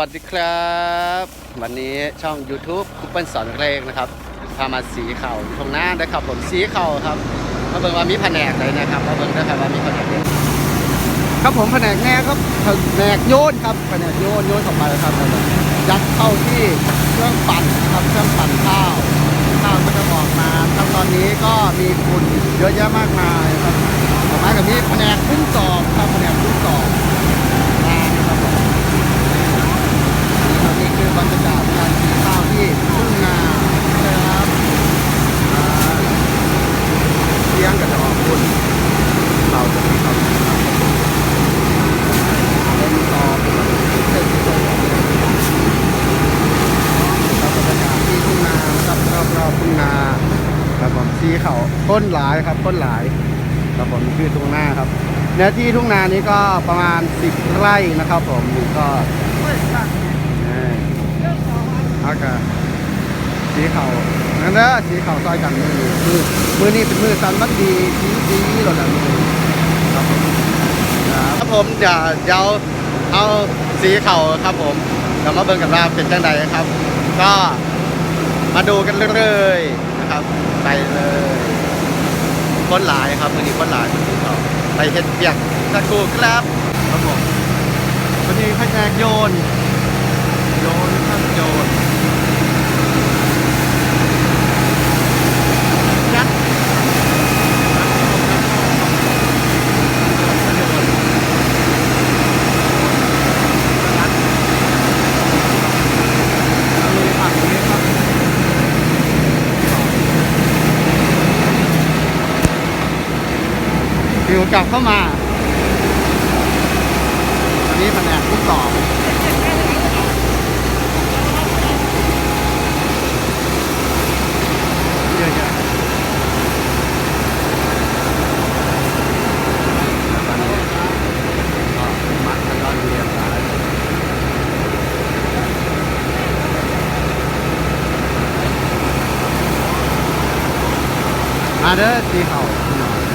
วัสดีครับ วันนี้ช่อง YouTube คุปเปิลสอนเลขนะครับพามาสีเข่าตรงหน้านะครับผมสีเข่าครับมาเบิ่งว่ามีแผนกเลยนะครับมาเบิ่งนะครับว่ามีแผนกครับผมแผนกแน่ครับแผนกโยนครับแผนกโยนโยนออกมาเลยครับยัดเข้าที่เครื่องปั่นครับเครื่องปั่นข้าวข้าวก็จะออกมาครับตอนนี้ก็มีฝุ่นเยอะแยะมากมายครับออกมากับนี้แผนกขึ้นสอบครับแผนกขึ้นสอบมานะครับผม ครับนี่คือบรรยากาศการกินข้าวที่ทุ่งนานะครับอ่าเที่ยงกับจะออกคุณเราจะมีความสุขมากเป็นต่อเป็นเส้นที่ตรงครับบรรยากาศที่ทุ่งนาครับรอบรอบๆทุ่งนา ครับผมซีเขาต้นหลายครับต้นหลายครับผมคือทุ่งนาครับ เนื้อที่ทุ่งนานี้ก็ประมาณ 10 ไร่นะครับ ผมนี่ก็อากาศสีเขานั่นเด้อสีเขาซอยกันมือมือมือนี้เป็นมือสันบัดดีดีดีหล่นแล้วมือนี้ครับผมครับผมเดี๋ยวเดี๋ยวเอาสีเขาครับผมเดี๋ยวมาเบิ่งกันว่าเป็นจังใดครับ ก็มาดูกันเลยๆนะ ครับ ไปเลยคนหลายครับมือนี้คนหลายมือนี้เขาไปเฮ็ดเบียกสักครู่ครับครับผมวันนี้พแนกโยน โยนครับโยน ฟิวกลับเข้ามาอันนี้แผนกทุกต่อเยอะแยะแล้วตอนนี้ก็มัดแล้วยงรายมาเด้อสีเขาพี่น้อง